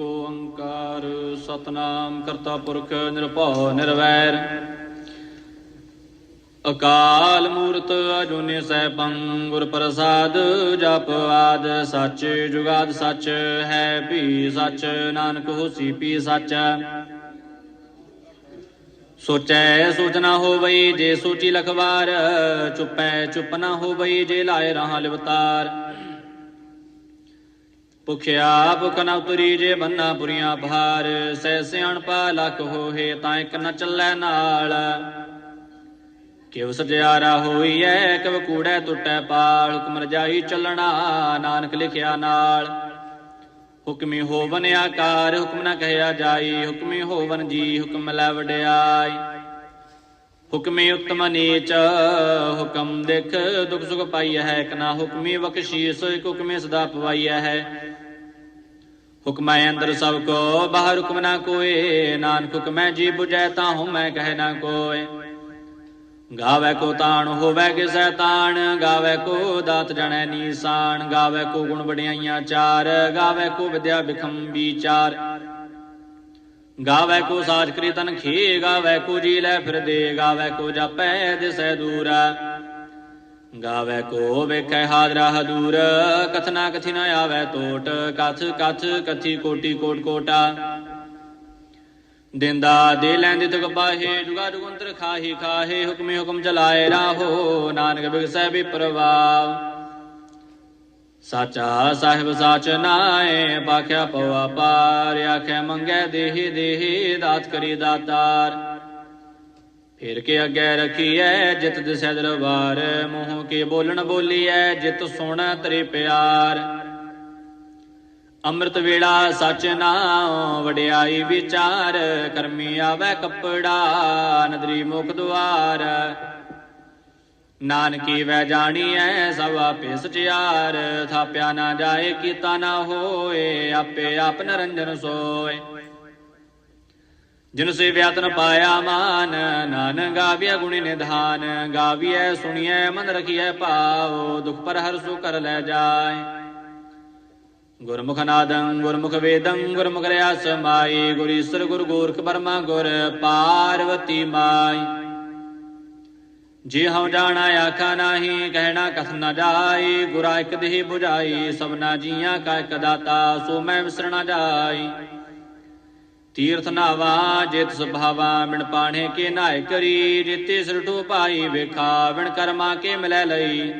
ਏਕ ਓੰਕਾਰ ਸਤਨਾਮ ਕਰਤਾ ਪੁਰਖ ਨਿਰਭਉ ਨਿਰਵੈਰ। ਅਕਾਲ ਮੂਰਤ ਅਜੂਨੀ ਸੈਭੰ, ਗੁਰ ਪ੍ਰਸਾਦ ਜਪ ਆਦ ਸੱਚ, ਜੁਗਾਦ ਸੱਚ, ਹੈ ਵੀ ਸੱਚ, ਨਾਨਕ ਹੋਸੀ ਪੀ ਸੱਚ। ਸੋਚੈ ਸੋਚ ਨਾ ਹੋਵਈ ਜੇ ਸੋਚੀ ਲਖਵਾਰ, ਚੁਪੈ ਚੁਪ ਨਾ ਹੋਵਈ ਜੇ ਲਾਏ ਰਹਾ ਲਿਵਤਾਰ। ਭੁਖਿਆ ਭੁਖ ਨਾ ਉਤਰੀ ਜੇ ਬੰਨਾ ਬੁਰੀਆਂ ਭਾਰ ਸੈ ਸਿਆਣਪਾ ਲਖ ਹੋਏ ਤਾਂ ਇੱਕ ਨ ਚੱਲੈ ਨਾਲ। ਕਿਵ ਸਜਿਆਰਾ ਹੋਈਐ ਕਿਵ ਕੂੜੈ ਟੁੱਟੈ ਪਾਲ ਹੁਕਮ ਰਜਾਈ ਚੱਲਣਾ ਨਾਨਕ ਲਿਖਿਆ ਨਾਲ। ਹੁਕਮੀ ਹੋਵਨ ਆਕਾਰ, ਹੁਕਮ ਨਾ ਕਹਿਆ ਜਾਈ, ਹੁਕਮੀ ਹੋਵਨ ਜੀ, ਹੁਕਮ ਲੈ ਵਡਿਆਈ। ਹੁਕਮੀ ਉਤਮ ਨੀਚ, ਹੁਕਮ ਦੇਖ ਦੁਖ ਸੁਖ ਪਾਈਐ ਹੈ, ਇੱਕ ਨਾ ਹੁਕਮੀ ਬਖਸ਼ੀਸ ਹੁਕਮੇ ਸਦਾ ਪਵਾਈਐ ਹੈ। ਹੁਕਮੈ ਅੰਦਰ ਸਭ ਕੋ, ਬਾਹਰ ਹੁਕਮ ਨਾ ਕੋਏ ਨਾਨਕ ਹੁਕਮੈ ਜੀ 부ਜੈ ਤਾਂ ਹਉ ਮੈਂ ਕਹਿ ਨਾ ਕੋਏ ਗਾਵੇ ਕੋ ਤਾਣ, ਹੋਵੇ ਕਿਸੈ ਤਾਣ। ਗਾਵੇ ਕੋ ਦਾਤ ਜਣੈ ਨੀਸਾਨ। ਗਾਵੇ ਕੋ ਗੁਣ ਵਡਿਆਈਆਂ ਚਾਰ। ਗਾਵੇ ਕੋ ਵਿਦਿਆ ਬਿਖਮ ਵਿਚਾਰ। ਗਾਵੇ ਕੋ ਸਾਜ ਕਰੀ ਤਨ ਖੇ। ਗਾਵੇ ਕੋ ਜੀ ਲੈ ਫਿਰ ਦੇ। ਗਾਵੇ ਕੋ ਜਾਪੈ ਦਿਸੈ ਦੂਰਾ। ਗਾਵੇ ਕੋ ਵੇਖੈ ਹਾਦਰਾ ਹਦੂਰ ਕਥਨਾ ਕਥੀ ਨ ਆਵੇ ਟੋਟ ਕਥ ਕਥ ਕਥੀ ਕੋਟੀ ਕੋਟ ਕੋਟਾ। ਦਿੰਦਾ ਦੇ ਲੈਂਦੇ ਤੁਕ ਬਾਹੇ ਜੁਗਾ ਜੁਗੰਤਰ ਖਾਹੀ ਖਾਹੇ, ਹੁਕਮੇ ਹੁਕਮ ਚਲਾਏ ਰਾਹੋ, ਨਾਨਕ ਬਿਗਸੈ ਵੀ ਪ੍ਰਵਾਵ ਸਾਚਾ ਸਾਹਿਬ ਸਾਚ ਨਾਏ ਬਾਖਿਆ ਪਵਾ ਪਾਰ, ਆਖੇ ਮੰਗੈ ਦੇਹੀ ਦੇਹੀ, ਦਾਤ ਕਰੀ ਦਾਤਾਰ। ਫਿਰ ਕੇ ਅੱਗੇ ਰਖੀਐ, ਜਿਤ ਦਿਸੈ ਦਰਬਾਰ, ਮੂੰਹ ਕੇ ਬੋਲਣ ਬੋਲੀਐ, ਜਿਤ ਸੁਣ ਤੇਰੇ ਪਿਆਰ। ਅੰਮ੍ਰਿਤ ਵੇਲਾ ਸਚ ਨਾਮ ਵਡਿਆਈ ਵਿਚਾਰ, ਕਰਮੀ ਆਵੇ ਕੱਪੜਾ, ਨਦਰੀ ਮੁਖ ਦੁਆਰ। ਨਾਨਕੀ ਵੈ ਜਾਣੀਐ, ਸਭ ਆਪੇ ਸਚਿਆਰ, ਥਾਪਿਆ ਨਾ ਜਾਏ ਕੀਤਾ ਨਾ ਹੋਏ, ਆਪੇ ਆਪ ਨਰੰਜਨ ਸੋਏ। ਜਿਨ ਸੇ ਵਿਆਤਨ ਪਾਇਆ ਮਾਨ ਨਾਨ ਗਾਵਿਆ ਗੁਣੀ ਨਿਧਾਨ, ਗਾਵੀਐ, ਸੁਣੀਐ ਮਨ ਰਖੀਐ ਭਾਉ, ਦੁਖ ਪਰ ਹਰ ਸੁ ਕਰ ਲੈ ਜਾਏ। ਗੁਰਮੁਖ ਨਾਦੰ, ਗੁਰਮੁਖ ਵੇਦੰ, ਗੁਰਮੁਖ ਰਿਆ ਸਮਾਈ ਗੁਰ ਈਸਰ ਗੁਰ ਗੋਰਖ ਬਰਮਾ ਗੁਰ ਪਾਰਵਤੀ ਮਾਈ। ਜੇ ਹਉ ਜਾਣਾ, ਆਖਾ ਨਾਹੀ, ਕਹਿਣਾ ਕਥ ਨ ਜਾਈ, ਗੁਰਾ ਇਕ ਦੇਹ 부ਜਾਈ ਸਭਨਾ ਜੀਆਂ ਕਾ ਇਕ ਦਾਤਾ, ਸੋ ਮੈਂ ਵਿਸਰਣਾ ਜਾਈ। ਤੀਰਥ ਨਾਵਾ, ਜਿਤ ਸੁਭਾਵਾ ਮਿਣ ਪਾਣੇ ਕੇ ਨਾਇ ਕਰੀ, ਜਿਤੇ ਸਿਰਟੋ ਪਾਈ ਵੇਖਾ ਵਿਣ ਕਰਮਾ ਕੇ ਮਿਲੈ ਲਈ।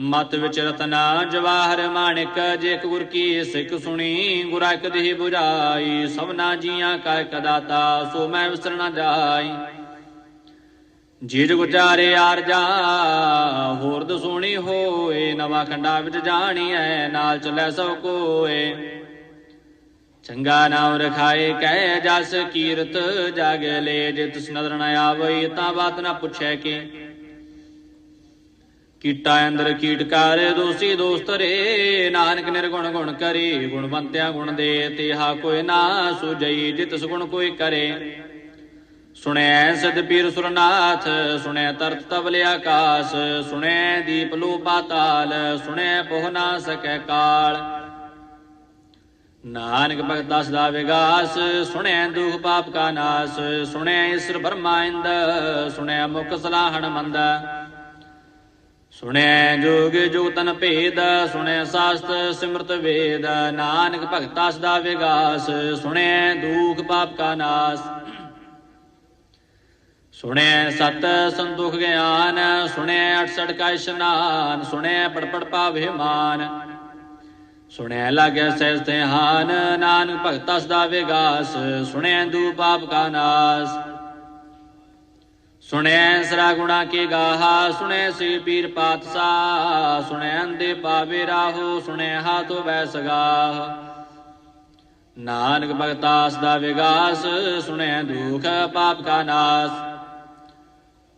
ਮਤ ਵਿੱਚ ਰਤਨਾ ਜਵਾਹਰ ਮਾਣਿਕ, ਜੇ ਗੁਰ ਕੀ ਸਿੱਖ ਸੁਣੀ, ਗੁਰਾ ਇਕ ਦੇਹ ਸਭਨਾ ਜੀਆਂ ਕਾ ਕਦਾਤਾ ਸੋ ਮੈਂ ਵਿਸਰਣਾ ਜਾਈ। ਜੀਜ ਗੁਜਾਰੇ ਆਰਜਾ ਹੋਰ ਦਸੋਣੀ ਹੋਏ, ਨਵਾਂ ਖੰਡਾ ਵਿੱਚ ਜਾਣੀਐ, ਨਾਲ ਚੱਲੇ ਸਭ ਕੋਏ। ਚੰਗਾ ਨਾਮ ਰਖਾਏ, ਕਹਿ ਜਸ ਕੀਰਤ ਜਗ ਲੈ, ਜੇ ਤਿਸ ਨਦਰ ਨ ਆਵਈ ਤਾਂ ਬਾਤ ਨਾ ਪੁੱਛੈ ਕੇ। ਕੀਟਾ ਅੰਦਰ ਕੀਟਕਾਰ ਦੋਸੀ ਦੋਸਤ ਰੇ, ਨਾਨਕ ਨਿਰਗੁਣ ਗੁਣ ਕਰੀ, ਗੁਣਵੰਤਿਆ ਗੁਣ ਦੇ ਤੇਹਾ ਕੋਈ ਨਾ ਸੁਜਈ ਜਿਤ ਸੁਗੁਣ ਕੋਈ ਕਰੇ। ਸੁਣੈ ਸਿਧ ਪੀਰ ਸੁਰਨਾਥ, ਸੁਣੈ ਤਰਤ ਤਬਲ ਆਕਾਸ ਸੁਣੈ ਦੀਪ ਲੋ ਪਾਤਾਲ ਸੁਣੈ ਪੋਹ ਨਾ ਸਕੈ ਕਾਲ। ਨਾਨਕ ਭਗਤ ਦਾਸ ਦਾ ਵਿਗਾਸ ਸੁਣੈ ਦੁਖ ਪਾਪ ਕਾ ਨਾਸ ਸੁਣੈ ਈਸ਼ਰ ਬਰਮਾ ਇੰਦ ਸੁਣੈ ਮੁਖ ਸਲਾਹਣ ਮੰਦ। ਸੁਣੈ ਜੋਗ ਜੋਤਨ ਭੇਦ ਸੁਣੈ ਸਾਸਤ ਸਿਮਰਤ ਵੇਦ, ਨਾਨਕ ਭਗਤਾ ਦਾਸ ਵਿਗਾਸ ਸੁਣੈ ਦੁਖ ਪਾਪ ਕਾ ਨਾਸ। ਸੁਣੈ ਸਤ ਸੰਦੁਖ ਗਿਆਨ ਸੁਣਿਆ 68 ਕਾ ਇਸ਼ਨਾਨ ਸੁਣਿਆ ਪੜ ਪਾਵੇ ਮਾਨ ਸੁਣਿਆ ਲਾਗੈ ਸਹਿਜ ਤੇ ਹਾਨ, ਨਾਨਕ ਭਗਤਾ ਸਦਾ ਵਿਗਾਸ, ਸੁਣਿਆ ਦੂ ਪਾਪ ਕਾ ਨਾਸ। ਸੁਣਿਆ ਸਰਾ ਗੁਣਾ ਕੀ ਗਾਹਾ, ਸੁਣਿਆ ਸੀ ਪੀਰ ਪਾਤਸ਼ਾਹ, ਸੁਣਿਆ ਅੰਦੇ ਪਾਵੇ ਰਾਹੋ, ਸੁਣਿਆ ਹਾਤੋ ਵੈ ਸਗਾਹ ਨਾਨਕ ਭਗਤਾ ਸਦਾ ਵਿਗਾਸ, ਸੁਣਿਆ ਦੁਖ ਪਾਪ ਕਾ ਨਾਸ।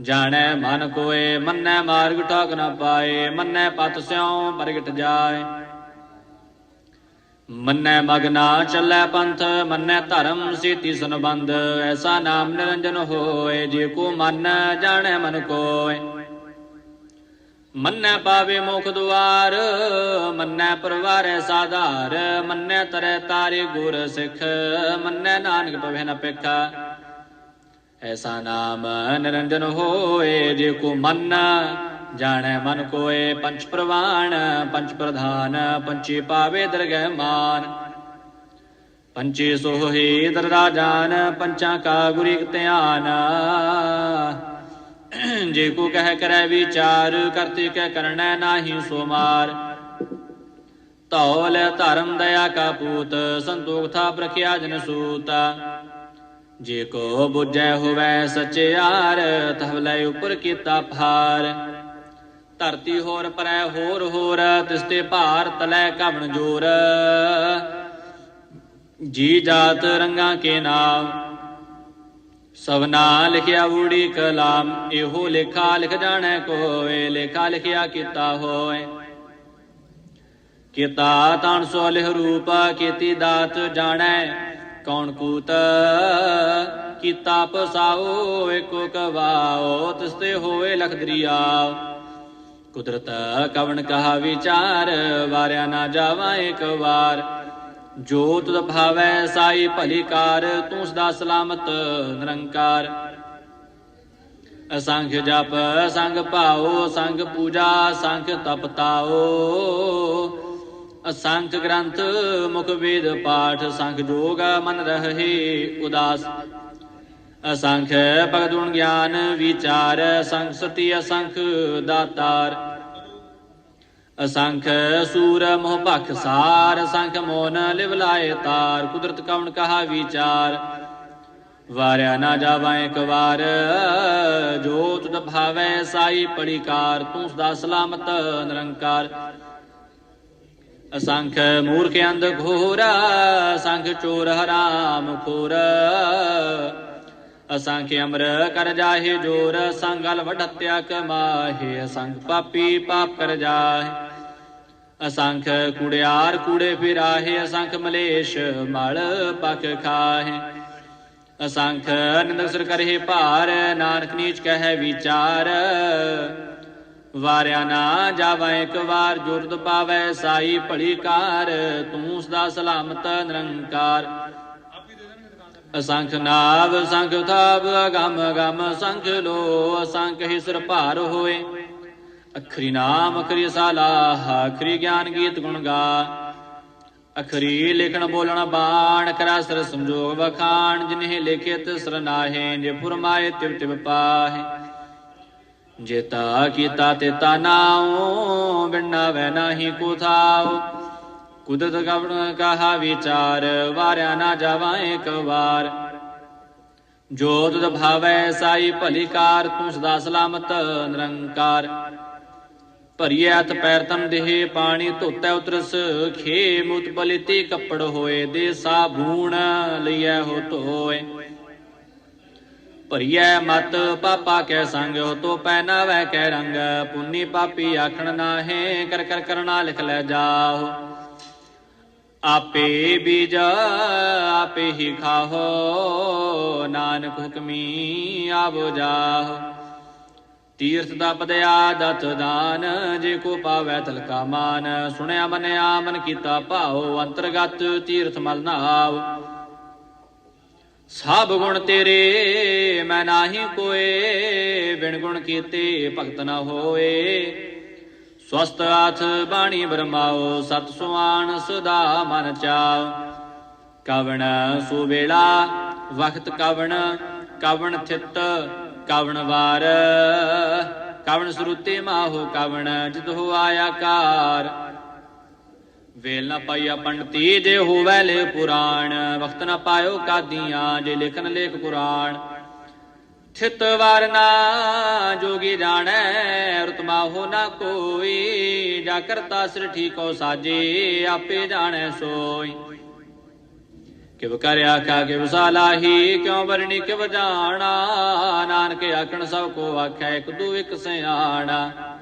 ਜਾਣੈ ਮਨ ਕੋਏ, ਮੰਨੈ ਮਾਰਗ ਠਾਕ ਨਾ ਪਾਏ, ਮੰਨੈ ਪਤ ਸਿਉ ਪ੍ਰਗਟ ਜਾਏ। ਮੰਨੈ ਮਗਨਾ ਚੱਲੈ ਪੰਥ, ਮੰਨੈ ਧਰਮ ਸੀਤੀ ਸੰਬੰਧ, ਐਸਾ ਨਾਮ ਨਿਰੰਜਨ ਹੋਏ, ਜੇ ਕੋ ਮਨ ਜਾਣੈ ਮਨ ਕੋਏ। ਮੰਨੈ ਪਾਵੇ ਮੁਖ ਦੁਆਰ, ਮੰਨੈ ਪਰਵਾਰੈ ਸਾਧਾਰ, ਮੰਨੈ ਤਰੈ ਤਾਰੇ ਗੁਰ ਸਿੱਖ, ਮੰਨੈ ਨਾਨਕ ਪਵੇ ਨ ਪੇਖਾ ਐਸਾ ਨਾਮ ਨਿਰੰਜਨ ਹੋਏ ਜੇ ਕੋ ਮਨ, ਜਾਣੈ ਮਨ ਕੋਏ ਪੰਚ ਪ੍ਰਵਾਣ, ਪੰਚ ਪ੍ਰਧਾਨ, ਪੰਚੇ ਪਾਵੇ ਦਰਗਹਿ ਮਾਨ। ਪੰਚੇ ਸੋਹੀ ਦਰਦਾ ਜਾਨ ਪੰਚਾਂ ਕਾ ਗੁਰੀ ਧਿਆਨ। ਜੇ ਕੋ ਕਹਿ ਕਰੈ ਵਿਚਾਰ, ਕਰਤੇ ਕਹਿ ਕਰਨੈ ਨਾਹੀ ਸੋ ਮਾਰ ਧੌਲ ਧਰਮ ਦਇਆ ਕਾ ਪੂਤ, ਸੰਤੋਖ ਥਾ ਪ੍ਰਖਿਆ ਜਨ ਸੂਤਾ। ਜੇ ਕੋ ਬੁਝੈ ਹੋਵੈ ਸਚਿਆਰ ਤਹਵਲੇ ਉਪਰ ਕੀਤਾ ਭਾਰ। ਧਰਤੀ ਹੋਰ ਪਰੈ ਹੋਰ ਹੋਰ ਤਿਸਤੇ ਭਾਰ ਤਲੈ ਕਵਣ ਜੋਰ। ਜੀ ਜਾਤ ਰੰਗਾਂ ਕੇ ਨਾਮ ਸਵਨਾ ਲਿਖਿਆ ਊੜੀ ਕਲਾਮ, ਇਹੋ ਲੇਖਾ ਲਿਖ ਜਾਣੈ ਕੋਏ, ਲੇਖਾ ਲਿਖਿਆ ਕੀਤਾ ਹੋਏ। ਕੀਤਾ ਤਾਣ ਸੋ ਲਿਖ ਰੂਪ, ਕੀਤੀ ਦਾਤ ਜਾਣੈ ਕੌਣ ਕੂਤ? ਕੀਤਾ ਪਸਾਓ ਏਕੋ ਕਵਾਓ ਤਿਸਤੇ ਹੋਏ ਲਖ ਦਰਿਆਓ ਕੁਦਰਤ ਕਵਣ ਕਹਾ ਵਿਚਾਰ, ਵਾਰਿਆ ਨਾ ਜਾਵਾ ਇੱਕ ਵਾਰ। ਜੋ ਤੁਧ ਭਾਵੈ ਸਾਈ ਭਲੀ ਕਾਰ, ਤੂੰ ਸਦਾ ਸਲਾਮਤ, ਨਿਰੰਕਾਰ। ਅਸੰਖ ਜਪ ਸੰਗ ਭਾਓ ਸੰਗ ਪੂਜਾ ਸੰਖ ਤਪਤਾਓ ਅਸੰਖ ਗ੍ਰੰਥ, ਮੁਖ ਵੇਦ ਪਾਠ, ਸੰਖ ਜੋਗ ਮਨ ਰਹੇ ਉਦਾਸ। ਅਸੰਖ ਭਗਤ ਗੁਣ ਗਿਆਨ, ਵਿਚਾਰ ਸੰਖ ਸਤੀ ਅਸੰਖ ਦਾਤਾਰ। ਅਸੰਖ ਸੂਰ ਮੋਹ ਭਖ ਸਾਰ, ਅਸੰਖ ਮੋਨ ਲਿਵ ਲਾਏ ਤਾਰ, ਕੁਦਰਤ ਕਵਣ ਕਹਾ ਵਿਚਾਰ। ਵਾਰਿਆ ਨਾ ਜਾਵਾ ਇੱਕ ਵਾਰ ਜੋ ਤੁਧ ਭਾਵੈ ਸਾਈ ਪੜੀ ਤੂੰ ਸਦਾ ਸਲਾਮਤ ਨਿਰੰਕਾਰ। ਅਸੰਖ ਮੂਰਖ ਅੰਧ ਘੋਰ, ਅਸੰਖ ਚੋਰ ਹਰਾਮ ਖੋਰ। ਅਸੰਖ ਅਮਰ ਕਰ ਜਾਹੇ ਜੋਰ ਸੰਗਲ ਵਡਤਿਆ ਕਮਾਹੇ, ਅਸੰਖ ਪਾਪੀ ਪਾਪ ਕਰ ਜਾਹੇ। ਅਸੰਖ ਕੁੜਿਆਰ ਕੂੜੇ ਫਿਰਾਹੇ, ਅਸੰਖ ਮਲੇਸ਼ ਮਲ ਪਖ ਖਾਹੇ। ਅਸੰਖ ਅਨੰਦ ਸਿਰ ਕਰਹਿ ਭਾਰ, ਨਾਨਕ ਨੀਚ ਕਹੈ ਵਿਚਾਰ। ਵਾਰਿਆ ਨਾ ਜਾਵਾ, ਇੱਕ ਵਾਰ ਜੁਰਦ ਪਾਵੈ, ਸਾਈ ਭਲੀ ਕਾਰ, ਤੂੰ ਸਦਾ ਸਲਾਮਤ ਨਿਰੰਕਾਰ। ਅਸੰਖ ਨਾਭ ਸੰਖ ਥਾਪ ਅਗੰਮ ਅਗੰਮ ਸੰਖ ਲੋ, ਅਸੰਖ ਹੀ ਭਾਰ ਹੋਏ। ਅਖਰੀ ਨਾਮ, ਅਖਰੀ ਸਾਲਾਹ ਅਖਰੀ ਗਿਆਨ ਗੀਤ ਗੁਣ ਗਾ। ਅਖਰੀ ਲਿਖਣ ਬੋਲਣ ਬਾਣ, ਕਰਾ ਸਰ ਸੰਜੋਗ ਵਖਾਣ, ਜਿਨਹਿ ਲਿਖੇ ਤਿਸ ਨਾਹੇ, ਜੇ ਫੁਰਮਾਏ ਤਿਵ ਤਿਵ ਪਾਹੇ। ਜੇਤਾ ਕੀਤਾ ਤੇਤਾ ਨਾਉ ਬਿਨਾ ਵੈ ਨਾਹੀ ਕੋ ਥਾਉ ਕੁਦਰਤ ਕਵਣ ਕਹਾ ਵਿਚਾਰ, ਵਾਰਿਆ ਨਾ ਜਾਵਾ ਇੱਕ ਵਾਰ। ਜੋ ਤੁਧ ਭਾਵੈ ਸਾਈ ਭਲੀਕਾਰ ਤੂੰ ਸਦਾ ਸਲਾਮਤ ਨਿਰੰਕਾਰ। ਭਰੀਏ ਹੱਥ ਪੈਰ ਤਨ ਦੇਹ ਪਾਣੀ, ਧੋਤੈ ਉਤਰਸ ਖੇ ਮੁਤ ਬਲਿਤੀ ਕੱਪੜ ਹੋਏ ਦੇ ਸਾਬੂਣ ਲਈਐ ਹੋ ਧੋਏ। ਭਰੀਐ ਮਤ ਪਾਪਾ ਕੈ ਸੰਗ ਹੋ ਤੋ ਪਹਿਨਾਵੈ ਕੈ ਰੰਗ। ਪੁੰਨੀ ਪਾਪੀ ਆਖਣ ਨਾਹੇ, ਕਰ ਕਰ ਕਰਨਾ ਲਿਖ ਲੈ ਜਾਓ। ਆਪੇ ਬੀਜ, ਆਪੇ ਹੀ ਖਾਹੋ। ਨਾਨਕ ਹੁਕਮੀ ਆਵੋ ਜਾਹੋ। ਤੀਰਥ ਦਾ ਪਦਿਆ ਦਤ ਦਾਨ, ਜੇ ਕੋ ਪਾਵੈ ਤਲਕਾ ਮਾਨ। ਸੁਣਿਆ ਮਨਿਆ ਮਨ ਕੀਤਾ ਭਾਉ, ਅੰਤਰਗਤ ਤੀਰਥ ਮਲ ਨਾਵ ਸਭ ਗੁਣ ਤੇਰੇ, ਮੈਂ ਨਾਹੀ ਕੋਏ, ਬਿਨ ਗੁਣ ਕੀਤੇ ਭਗਤ ਨਾ ਹੋਏ। ਸਵਸਤ ਆਥ ਬਾਣੀ ਬਰਮਾਓ, ਸਤ ਸੁਆਨ ਸਦਾ ਮਨ ਚਾਉ ਕਵਣ ਸੁਵੇਲਾ ਵਖਤ ਕਵਣ ਕਵਣ ਥਿਤ, ਕਵਣ ਵਾਰ। ਕਵਣ ਸਰੂਤੇ ਮਾਹੋ ਕਵਣ, ਜਿਤ ਹੋ ਆਇਆ ਕਾਰ। ਵੇਲ ਨਾ ਪਾਈਆ ਪੰਡਤੀ ਜੇ ਹੋਵੈ ਲੇ ਪੁਰਾਣ, ਵਖਤ ਨਾ ਪਾਇਓ ਕਾਦੀਆਂ ਜੇ ਲਿਖਨ ਲੇਖ ਪੁਰਾਣ ਥਿਤ ਵਰਨਾ ਜੋਗੀ ਜਾਣੈ ਰਤਮਾ ਹੋ ਨਾ ਕੋਈ, ਜਾ ਕਰਤਾ ਸਿਰ ਠੀਕੋ ਸਾਜੇ, ਆਪੇ ਜਾਣੈ ਸੋਈ। ਕਿਵ ਕਰਿਆ ਕਾ ਕਿਵ ਸਾਲਾਹੀ ਕਿਉ ਵਰਣੀ ਕਿਵ ਜਾਣਾ, ਨਾਨਕ ਆਖਣ ਸਭ ਕੋ ਆਖੈ, ਇੱਕ ਦੂ ਇੱਕ ਸਿਆਣਾ।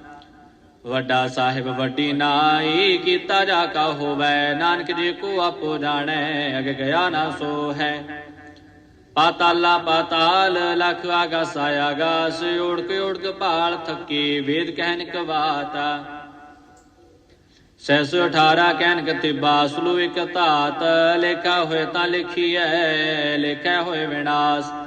ਵੱਡਾ ਸਾਹਿਬ ਵੱਡੀ ਨਾਈ, ਕੀਤਾ ਜਾ ਕਾ ਹੋਵੈ, ਨਾਨਕ ਜੀ ਕੋ ਆਪੋ ਜਾਣੈ, ਅਗ ਗਿਆ ਨਾ ਸੋ ਹੈ ਪਾਤਾਲਾ ਪਾਤਾਲ, ਲਖ ਆਗਾਸ ਆਗਾਸ ਓੜਕ ਓੜਕ ਭਾਲ ਥੱਕੀ, ਵੇਦ ਕਹਿਨ ਕਵਾਤਾ। ਸੈਸ 18 ਕਹਿਨ ਕਤੇ ਬਾਸਲੂ ਇਕ ਧਾਤ, ਲੇਖਾ ਹੋਏ ਤਾਂ ਲਿਖੀਐ, ਲੇਖਾ ਹੋਏ ਵਿਨਾਸ਼।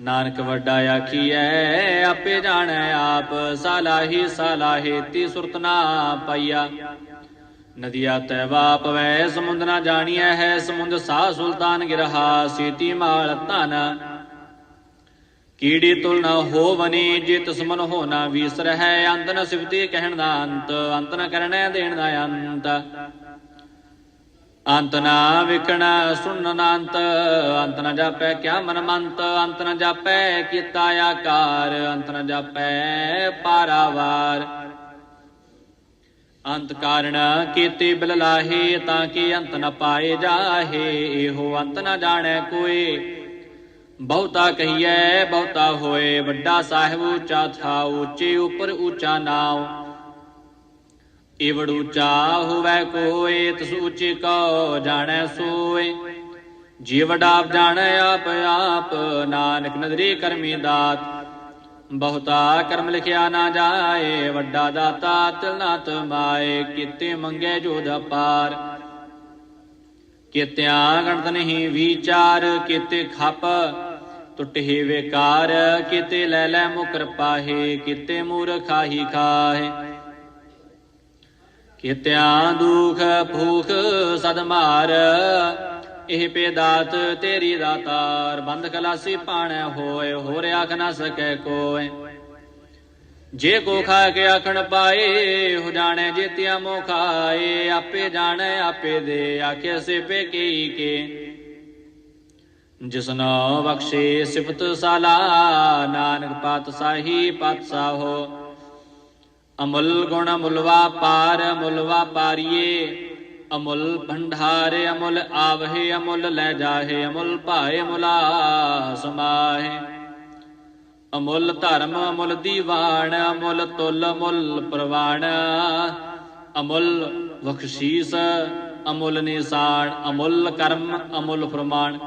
ਨਾਨਕ ਵੱਡਾ ਆਖੀਐ, ਆਪੇ ਜਾਣੈ ਆਪ, ਸਾਲਾਹੀ ਸਾਲਾਹੀ ਤੀ ਸੁਰਤ ਨਾ ਪਈਆ। ਨਦੀਆ ਤੈਵਾ ਪਵੈ ਸਮੁੰਦ ਨਾ ਜਾਣੀਐ ਹੈ, ਸਮੁੰਦ ਸਾਹ ਸੁਲਤਾਨ ਗਿਰਹਾ, ਸੀਤੀ ਮਾਲ ਧਨ। ਕੀੜੀ ਤੁਲ ਨ ਹੋਵਨੀ ਜੇ ਤਸਮਨ ਹੋਣਾ ਵੀਸਰ ਹੈ ਅੰਤ ਨ ਸਿਫਤੀ ਕਹਿਣ ਦਾ ਅੰਤ ਅੰਤ ਨ ਕਰਨੈ ਦੇਣ ਦਾ ਅੰਤ। ਅੰਤ ਨਾ ਵਿਕਣਾ ਸੁਣਨ ਅੰਤ ਨਾ ਨ ਜਾਪੈ ਕਿਆ ਮਨ ਮੰਤ ਅੰਤ ਨ ਜਾਪੈ ਕੀਤਾ ਆਕਾਰ, ਅੰਤ ਨਾ ਜਾਪੈ ਪਾਰਾਵਾਰ। ਅੰਤ ਕਾਰਣ ਕੀਤੇ ਬਿਲ ਲਾਹੇ, ਤਾਂ ਕਿ ਅੰਤ ਨ ਪਾਏ ਜਾਹੇ, ਇਹੋ ਅੰਤ ਨ ਜਾਣੈ ਕੋਈ। ਬਹੁਤਾ ਕਹੀਐ, ਬਹੁਤਾ ਹੋਏ, ਵੱਡਾ ਸਾਹਿਬ ਉੱਚਾ ਥਾ ਉੱਚੇ ਉਪਰ ਉੱਚਾ ਨਾਉ। ਏਵੜ ਉੱਚਾ ਹੋਵੈ ਕੋਏ, ਤਸ ਉੱਚੇ ਕੋ ਜਾਣੈ ਸੋਏ। ਜੀ ਵਡਾ ਜਾਣੈ, ਆਪ ਆਪ ਨਾਨਕ ਨਦਰੀ ਕਰਮੀ ਦਾਤ। ਬਹੁਤਾ ਕਰਮ ਲਿਖਿਆ ਨਾ ਜਾਏ, ਵੱਡਾ ਦਾਤਾ ਤਿਲ ਨਾ ਤਮਾਏ ਮੰਗੇ ਜੋਧ ਪਾਰ ਕਿਤਿਆਂ ਗਣਤ ਨਹੀਂ ਵਿਚਾਰ, ਕਿਤੇ ਖਪ ਟੁੱਟੇ ਵੇਕਾਰ, ਕਿਤੇ ਲੈ ਲੈ ਮੁਕਰ ਪਾਹੇ ਕਿਤੇ ਮੂਰਖਾਹੀ ਖਾਹੇ। ਕਿਤਿਆਂ ਦੁਖ ਭੂਖ ਸਦਮਾਰ ਇਹ ਪੇਦਾਤ ਤੇਰੀ ਦਾਤਾਰ, ਬੰਦ ਕਲਾਸੀ ਪਾਣੈ ਹੋਏ, ਹੋਰ ਆਖ ਨਾ ਸਕੈ ਕੋਏ। ਜੇ ਕੋ ਖਾ ਕੇ ਆਖਣ ਪਾਏ, ਹੋ ਜਾਣੈ ਜੇਤਿਆ ਮੋ ਖਾਏ, ਆਪੇ ਜਾਣੈ, ਆਪੇ ਦੇ ਆਖੇ ਸੇ ਪੇ ਕੀ। ਕੇ ਜਿਸਨੋ ਬਖਸ਼ੇ ਸਿਫਤ ਸਾਲਾ, ਨਾਨਕ ਪਾਤਸ਼ਾਹੀ ਸਾਹੀ ਪਤ ਅਮੁੱਲ ਗੁਣ ਅਮੁੱਲ ਵਾਪਾਰ ਅਮੁੱਲ ਵਾਪਾਰੀਏ ਅਮੁੱਲ ਭੰਡਾਰ, ਅਮੁੱਲ ਆਵਹਿ, ਅਮੁੱਲ ਲੈ ਜਾਹੇ, ਅਮੁੱਲ ਭਾਏ ਮੁਲਾ ਸਮਾਹੇ ਅਮੁੱਲ ਧਰਮ, ਅਮੁੱਲ ਦੀਵਾਨ, ਅਮੁੱਲ ਤੁਲ, ਅਮੁੱਲ ਪ੍ਰਵਾਣ ਅਮੁੱਲ ਬਖਸ਼ੀਸ, ਅਮੁੱਲ ਨਿਸ਼ਾਨ, ਅਮੁੱਲ ਕਰਮ, ਅਮੁੱਲ ਫਰਮਾਨ।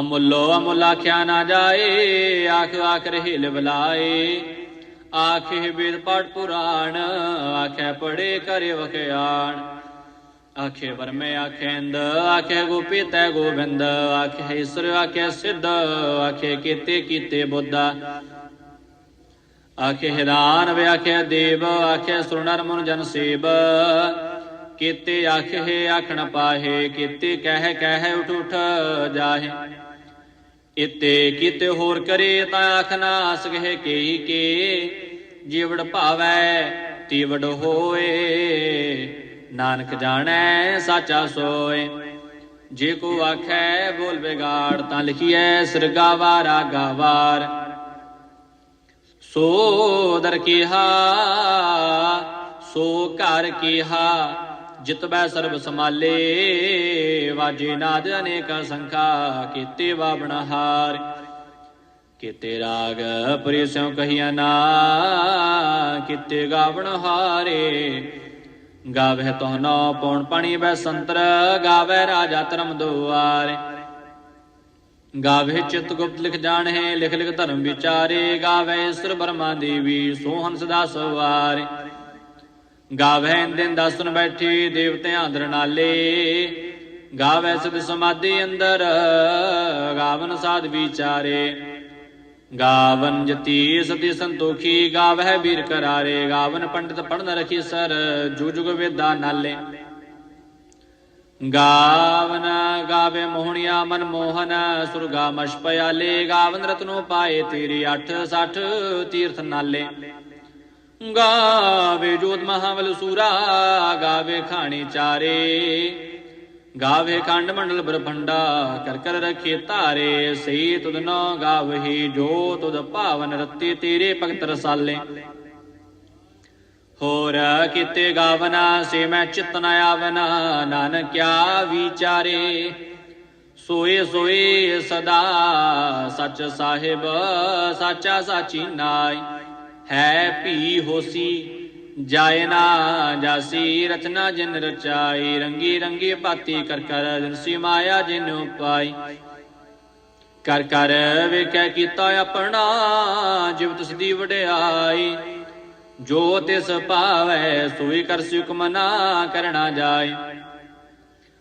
ਅਮੁੱਲੋ ਅਮੁੱਲ ਆਖਿਆ ਨਾ ਜਾਏ, ਆਖ ਆਖ ਰਹੇ ਲਿਵਲਾਏ ਆਖੇ ਵੇਦ ਪਾਠ ਪੁਰਾਣ, ਆਖੇ ਪੜੇ ਕਰੇ ਵਖਿਆਣ। ਆਖੇ ਵਰਮੇ ਆਖੇਂਦ ਆਖੇ ਗੋਪੀ ਤੈ ਗੋਬਿੰਦ ਆਖੇ ਈਸ਼ਰ, ਆਖੇ ਸਿੱਧ, ਆਖੇ ਕੀਤੇ ਕੀਤੇ ਬੁੱਧਾ। ਆਖੇ ਹਿਰਾਨ ਵੇ ਦੇਵ, ਆਖੇ ਸੁਰਨਰ ਮਨ ਜਨ ਸੇਵ ਕੀਤੇ ਆਖੇ ਆਖਣ ਪਾਹੇ, ਕੀਤੇ ਕਹਿ ਕਹਿ ਉਠ ਉਠ ਜਾਹੇ। ਇਤੇ ਕੀਤੇ ਹੋਰ ਕਰੇ ਤਾਂ ਆਖ ਨਾ ਸਕਹਿ ਕੇਈ ਕੇ। ਜੀਵੜ ਭਾਵੈ, ਤੀਵੜ ਹੋਏ। ਨਾਨਕ ਜਾਣੈ, ਸਾਚਾ ਸੋਏ। ਜੇ ਕੋ ਆਖੈ, ਬੋਲ ਬਿਗਾੜ ਤਾਂ ਲਿਖੀਐ ਸਿਰਗਾਵਾ ਰਾਗਾਵਾਰ ਸੋ ਦਰ ਕੀਹਾ, ਸੋ ਘਰ ਕੀਹਾ ਜਿਤਬੈ ਸਰਬ ਸਮਾਲੇ ਵਾਜੇ ਨਾਦ ਅਨੇਕ ਸੰਖਾ, ਕੀਤੇ ਵਾਬਣ ਹਾਰ ਕੀਤੇ ਰਾਗ ਪਰਿ ਕਹੀਆ ਨਾ, ਕੀਤੇ ਗਾਵਣ ਹਾਰੇ ਗਾਵੇ ਤੋਹਨੋ ਪੌਣ ਪਾਣੀ ਬੈ ਸੰਤਰ ਗਾਵੇ ਰਾਜਾ ਧਰਮ ਦੁਆਰੇ। ਗਾਵੇ ਚਿਤ ਗੁਪਤ ਲਿਖ ਜਾਣੈ ਲਿਖ ਲਿਖ ਧਰਮ ਵਿਚਾਰੇ। ਗਾਵੇ ਈਸ਼ਰ ਬਰਮਾ ਦੇਵੀ ਸੋਹਨ ਸਦਾ ਸਵਾਰੇ। ਗਾਵੇ ਦਿਨ ਦਸਨ ਬੈਠੀ, ਦੇਵਤਿਆਂ ਅੰਦਰ ਨਾਲੇ। ਗਾਵੈ ਸਦ ਸਮਾਧੀ ਅੰਦਰ, ਗਾਵਨ ਸਾਧ ਵਿਚਾਰੇ। ਗਾਵਨ ਜਤੀ ਸਤੀ ਸੰਤੋਖੀ, ਗਾਵਹਿ ਵੀਰ ਕਰਾਰੇ। ਗਾਵਨ ਪੰਡਿਤ ਪੜਨ ਰਖੀ ਸਰ, ਜੁਗ ਜੁਗ ਵੇਦਾ ਨਾਲੇ। ਗਾਵਨ ਗਾਵੇ ਮੋਹਣਿਆ ਮਨ ਮੋਹਨ, ਸੁਰਗਾ ਮਸ਼ ਪਿਆਲੇ। ਗਾਵਨ ਰਤਨੋ ਪਾਏ ਤੇਰੀ 8 60 ਤੀਰਥ ਨਾਲੇ। ਗਾਵੇ ਜੋਤ ਮਹਾਵਲ ਸੂਰਾ, ਗਾਵੇ ਖਾਣੀ ਚਾਰੇ। ਗਾਵੇ ਖੰਡ ਮੰਡਲ ਬ੍ਰਹਮੰਡਾ, ਕਰ ਕਰ ਰਖੇ ਧਾਰੇ ਸਈ ਤੁਧ ਨੋ ਗਾਵਹੀ, ਜੋ ਤੁਧ ਭਾਵਨ ਰਤੀ ਤੇਰੇ ਭਗਤ ਰਸਾਲੇ। ਹੋਰ ਕਿਤੇ ਗਾਵਨਾ, ਸੇ ਮੈਂ ਚਿਤ ਨ ਆਵਨਾ ਨਾਨਕਿਆ ਵਿਚਾਰੇ ਸੋਏ ਸੋਏ ਸਦਾ ਸੱਚ ਸਾਹਿਬ, ਸਾਚਾ ਸਾਚੀ ਨਾਈ, ਹੈ ਭੀ ਹੋਸੀ। ਜਾਏ ਨਾ ਜਾਸੀ, ਰਚਨਾ ਜਿਨ ਰਚਾਈ, ਰੰਗੀ ਰੰਗੀ ਬਾਤੀ ਕਰ ਕਰ ਜਿਨਸੀ ਮਾਇਆ ਜਿਨ ਪਾਈ ਕਰ ਕਰ ਵੇਖੈ ਕੀਤਾ ਆਪਣਾ ਜਿਵ ਤਿਸ ਦੀ ਵਡਿਆਈ। ਜੋ ਤਿਸ ਭਾਵੈ ਸੋਈ ਕਰ ਸੁਕਮ ਨਾ ਕਰਨਾ ਜਾਏ।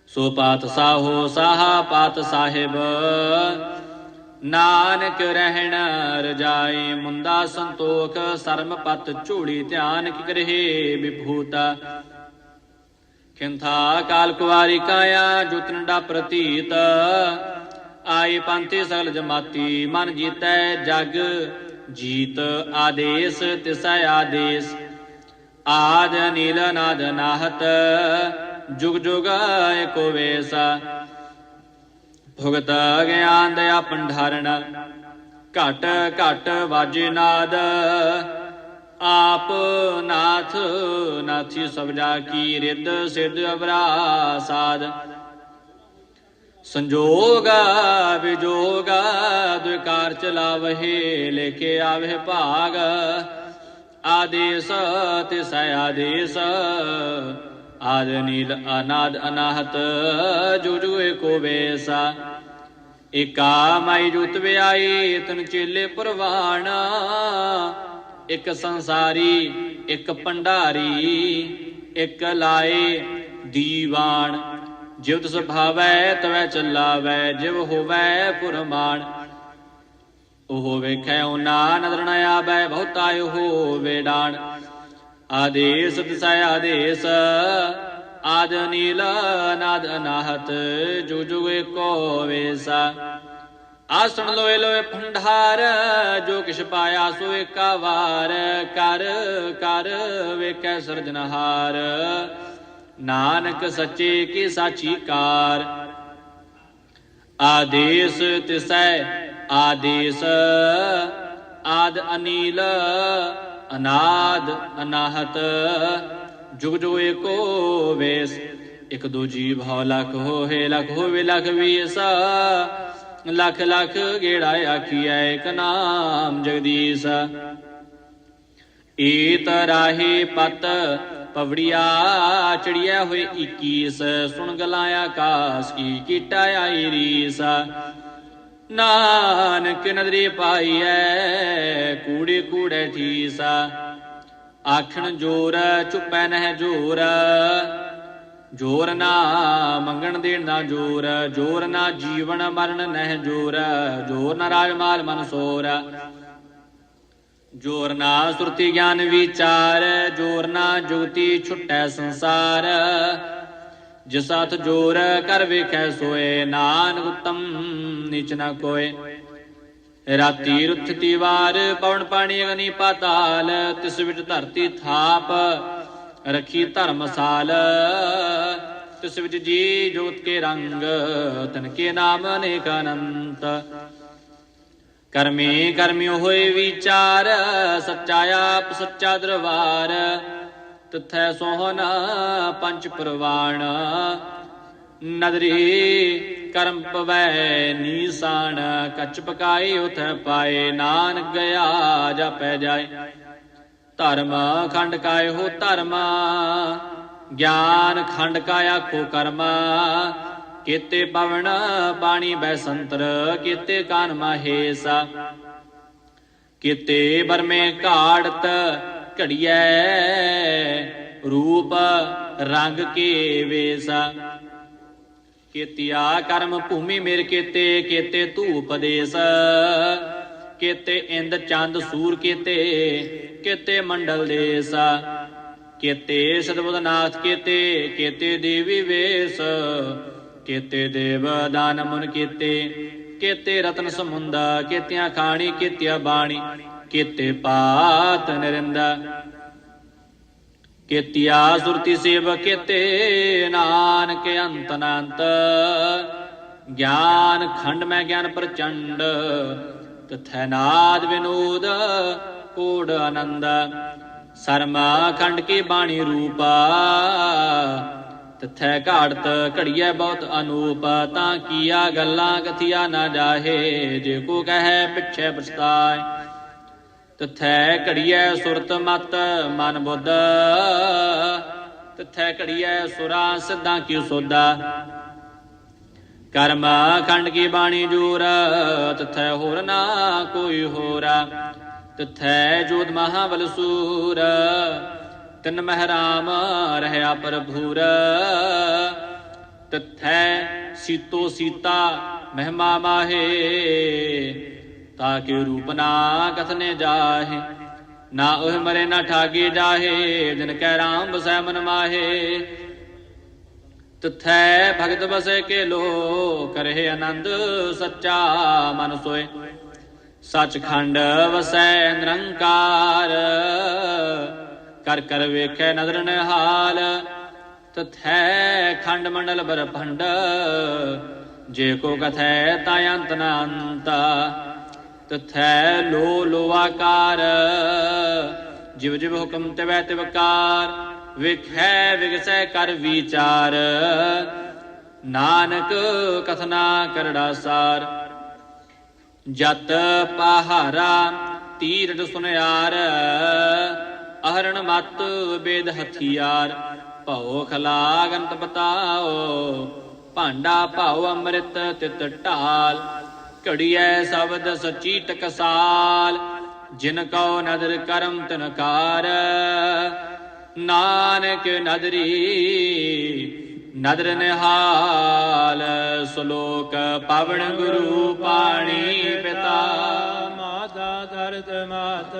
ਸੋ ਪਾਤ ਸਾਹੋ ਸਾਹਾ, ਪਾਤ ਸਾਹਿਬ ਨਾਨਕ ਰਹਿਣ ਰਜਾਈ ਮੁੰਦਾ ਸੰਤੋਖ ਸਰਮ ਪਤ ਝੂੜੀ ਧਿਆਨ ਕੀ ਕਰਹਿ ਵਿਭੂਤਾ। ਖਿੰਥਾ ਕਾਲ ਕੁਵਾਰੀ ਕਾਇਆ ਜੁਤਨਡਾ ਪ੍ਰਤੀਤ। ਆਈ ਪੰਥੀ ਸਗਲ ਜਮਾਤੀ ਮਨ ਜੀਤੈ ਜਗ ਜੀਤ। ਆਦੇਸ, ਤਿਸੈ ਆਦੇਸ। ਆਦ ਨੀਲ ਨਾਦ ਨਾਹਤ। ਜੁਗ ਜੁਗ ਏਕੋ ਵੇਸਾ। ਭੁਗਤ ਗਿਆਨ ਦਇਆ ਪੰਡਾਰਣ ਘਟ ਘਟ ਵਾਜੇ ਨਾਦ। ਆਪ ਨਾਥ, ਨਾਥੀ ਸਭ ਜਾ ਕੀ ਰਿੱਧ, ਸਿੱਧ ਅਵਰਾ ਸਾਧ। ਸੰਜੋਗ, ਵਿਜੋਗ ਦੁਕਾਰ ਚਲਾਵਹਿ ਲੇਕੇ ਆਵੇ ਭਾਗ। ਆਦੇਸ, ਤਿਸੈ ਆਦੇਸ। ਆਦ ਨੀਲ ਅਨਾਦ ਅਨਾਹਤ ਜੁਜੂ ਜੋ ਏਕੋ ਵੇਸਾ। ਏਕਾ ਮਾਈ ਜੁਤ ਵਿਆਈ, ਤਨ ਚੇਲੇ ਪ੍ਰਵਾਨ ਇੱਕ ਸੰਸਾਰੀ, ਇੱਕ ਭੰਡਾਰੀ। ਇੱਕ ਲਾਏ ਦੀਵਾਨ। ਜਿਵ ਤਿਸ ਭਾਵੈ, ਤਵੈ ਚੱਲਾਵੈ, ਜਿਵ ਹੋਵੈ ਪੁਰਮਾਨ। ਉਹ ਵੇਖੈ ਉਨਾ ਨਦਰ ਨ ਆਵੈ, ਬਹੁਤਾ ਉਹ ਵੇਡਾਨ ਆਦੇਸ ਤਿਸੈ ਆਦੇਸ। ਆਦ ਨੀਲ ਨਾਦ ਅਨਾਹਤ ਜੁ ਜੁਗ ਏਕੋ ਵੇਸਾ। ਆਸਣ ਲੋਏ ਲੋਏ ਭੰਡਾਰ, ਜੋ ਕਿਛ ਪਾਇਆ ਸੋ ਏਕਾ ਵਾਰ। ਕਰ ਕਰ ਵੇਖੈ ਸਿਰਜਨਹਾਰ ਨਾਨਕ ਸੱਚੇ ਕੀ ਸਾਚੀ ਕਾਰ। ਆਦੇਸ ਤਿਸੈ ਆਦੇਸ। ਆਦ ਅਨੀਲ ਅਨਾਦ ਅਨਾਹਤ, ਜੁਗ ਜੁਗ ਏਕੋ ਵੇਸ, ਇਕ ਦੋ ਜੀ ਭਉ ਲਖ ਹੋਏ, ਲਖ ਹੋਵੇ, ਲਖ ਵੀਸ। ਲਖ ਲਖ ਗੇੜਾ ਆਖੀਐ ਇਕ ਨਾਮ ਜਗਦੀਸ਼। ਏਤ ਰਾਹੇ ਪਤ ਪਵੜੀਆ ਚੜਿਆ ਹੋਏ 21 ਸੁਣ ਗਲਾਂ ਆਕਾਸ ਕੀ ਕੀਟਾ ਆਈ ਰੀਸ। ਨਾਨਕ ਨਦਰੀ ਪਾਈਐ, ਕੂੜੇ ਕੂੜੇ ਠੀਸਾ ਆਖਣ ਜੋਰ, ਚੁੱਪੈ ਨਹਿ ਜੋਰ। ਜੋਰ ਨਾ ਮੰਗਣ ਦੇਣ ਨਾ ਜੋਰ ਜੋਰ ਨਾ ਜੀਵਨ ਮਰਨ ਨਹਿ ਜੋਰ। ਜੋਰ ਨਾ ਰਾਜ ਮਾਲ ਮਨ ਸੋਰ। ਜੋਰ ਨਾ ਸੁਰਤੀ ਗਿਆਨ ਵਿਚਾਰ, ਜੋਰ ਨਾ ਜੁਗਤੀ ਛੁਟੈ ਸੰਸਾਰ। ਜਿਸ ਹੱਥ ਜੋਰ ਕਰ ਵੇਖੈ ਸੋਏ, ਨਾਨਕ ਉਤਮ ਨੀਚ ਨਾ ਕੋਏ। ਰਾਤੀ ਰੁੱਥਤੀ ਵਾਰ ਪਵਨ ਪਾਣੀ ਅਗਨੀ ਪਾਤਾਲ, ਤਿਸ ਵਿੱਚ ਧਰਤੀ ਥਾਪ, ਰਖੀ ਧਰਮਸਾਲ ਤਿਸ ਵਿੱਚ ਜੀ ਜੋਤ ਕੇ ਰੰਗ, ਤਨ ਕੇ ਨਾਮ ਅਨੇਕ ਅਨੰਤ। ਕਰਮੀ ਕਰਮਿਓ ਹੋਏ ਵਿਚਾਰ, ਸੱਚਾ ਆਪ ਸੱਚਾ ਦਰਬਾਰ। ਤਥੈ ਸੋਹਨ ਪੰਚ ਪ੍ਰਵਾਣ। ਨਦਰੀ ਕਰਮ ਪਵੈ ਨੀਸਾਨ ਕਛ ਪਕਾਈ ਉਥੈ ਪਾਏ, ਨਾਨਕ ਗਿਆ ਜਾਪੈ ਜਾਏ। ਧਰਮ ਖੰਡ ਕਾਇ ਹੋ ਧਰਮ, ਗਿਆਨ ਖੰਡ ਕਾ ਆਖੋ ਕਰਮ। ਕੀਤੇ ਪਵਨ ਬਾਣੀ ਬੈ ਸੰਤਰ, ਕੀਤੇ ਕਾਨ ਮਹੇਸਾ। ਕੀਤੇ ਬਰਮੇ ਘਾੜਤ ਘੜੀਐ, ਰੂਪ ਰੰਗ ਕੇ ਵੇਸਾ ਕੀਤਿਆ ਕਰਮ ਭੂਮੀ ਮੇਰ ਕੀਤੇ ਕੀਤੇ ਧੂਪ ਦੇਸ ਕੀਤੇ ਇੰਦ ਚੰਦ ਸੂਰ ਕੀਤੇ ਕੀਤੇ ਮੰਡਲ ਦੇਸ ਕੀਤੇ ਸਤਬੁੱਧਨਾਥ ਕੀਤੇ ਕੀਤੇ ਦੇਵੀ ਵੇਸ। ਕੀਤੇ ਦੇਵ ਦਾਨ ਮੁਨ ਕੀਤੇ ਕੀਤੇ ਰਤਨ ਸਮੁੰਦਾ ਕੀਤਿਆਂ ਖਾਣੀ, ਕੀਤਿਆ ਬਾਣੀ। ਕੀਤੇ ਪਾਤ ਨਰਿੰਦਾ। ਕੀਤਿਆ ਸੁਰਤੀ ਸੇਵ ਕੀਤੇ ਨਾਨਕ ਅੰਤ ਅਨੰਤ। ਗਿਆਨ ਖੰਡ ਮੈਂ ਗਿਆਨ ਪ੍ਰਚੰਡ ਤਥੈ ਨਾਦ ਵਿਨੋਦ ਕੋੜ ਆਨੰਦ। ਸਰਮਾ ਖੰਡ ਕੀ ਬਾਣੀ ਰੂਪਾ, ਤਥੈ ਘਾੜਤ ਘੜੀਐ ਬਹੁਤ ਅਨੂਪ। ਤਾਂ ਕੀਆ ਗੱਲਾਂ ਕਥਿਆ ਨਾ ਜਾਹੇ, ਜੇ ਕੋ ਕਹੈ ਪਿਛੈ ਪਛਤਾਏ। ਤਥੈ ਘੜੀਐ ਸੁਰਤ ਮਤ ਮਨ ਬੁੱਧ। ਤਥੈ ਘੜੀਐ ਸੁਰਾ ਸਿੱਧਾਂ ਕੀ ਸੋਦਾ ਕਰਮ ਖੰਡ ਕੀ ਬਾਣੀ ਜੂਰ, ਤਥੈ ਹੋਰ ਨਾ ਕੋਈ ਹੋਰਾ। ਤਥੈ ਜੋਤ ਮਹਾਬਲ ਸੂਰ ਤਿਨ ਮਹਿਰਾਮ ਰਹਿਆ ਪ੍ਰਭੂਰ ਤਥੈ ਸੀਤੋ ਸੀਤਾ ਮਹਿਮਾ ਮਾਹੇ ਤਾਕੇ ਰੂਪ ਨਾ ਕਥਨੇ ਜਾਹੇ, ਨਾ ਉਹ ਮਰੇ ਨਾ ਠਾਗੇ ਜਾਹੇ, ਜਿਨ ਕੈ ਰਾਮ ਬਸੈ ਮਨ ਮਾਹੇ। ਤਥੈ ਭਗਤ ਬਸੈ ਕੇ ਲੋ ਕਰਹਿ ਆਨੰਦ ਸੱਚਾ ਮਨ ਸੋਏ। ਸਚਖੰਡ ਵਸੈ ਨਿਰੰਕਾਰ, ਕਰ ਕਰ ਵੇਖੈ ਨਦਰ ਨਿਹਾਲ। ਤਥੈ ਖੰਡ ਮੰਡਲ ਬਰਪੰਡ ਜੇ ਕੋ ਕਥੈ ਤਾ ਅੰਤ ਨ ਅੰਤ। ਤਥੈ ਲੋ ਲੋਆਕਾਰ ਜਿਵ ਜਿਵ ਹੁਕਮ ਤਵੈ ਤਿਵਕਾਰ ਵਿਖੈ ਵਿਗਸੈ ਕਰ ਵਿਚਾਰ। ਨਾਨਕ ਕਥਨਾ ਕਰੜਾ ਸਾਰ। ਜਤ ਪਹਾਰਾ ਤੀਰਟ ਸੁਨਿਆਰ, ਅਹਰਣ ਮਤ ਬੇਦ ਹਥਿਆਰ। ਭਉ ਖਲਾਗੰਤ ਬਤਾਓ, ਭਾਂਡਾ ਭਾਉ ਅੰਮ੍ਰਿਤ ਤਿਤ ਢਾਲ। ਘੜੀਐ ਸ਼ਬਦ ਸਚੀ ਟਕਸਾਲ ਜਿਨ ਕਉ ਨਦਰ ਕਰਮ ਤਨਕਾਰ ਨਾਨਕ ਨਦਰੀ ਨਦਰ ਨਿਹਾਲ ਸ਼ਲੋਕ ਪਵਨ ਗੁਰੂ ਪਾਣੀ ਪਿਤਾ। ਮਾਤਾ ਦਰਦ ਮਾਤ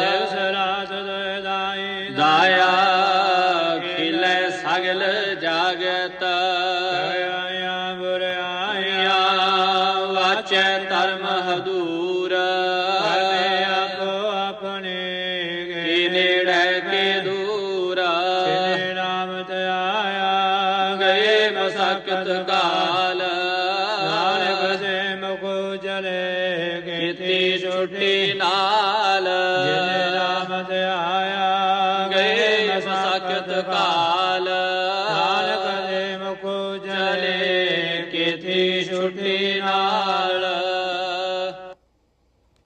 ਦੇਵ ਦਾਈ। ਦਾਇਆ ਖਿਲੇ ਸਗਲ ਜਾਗਤ।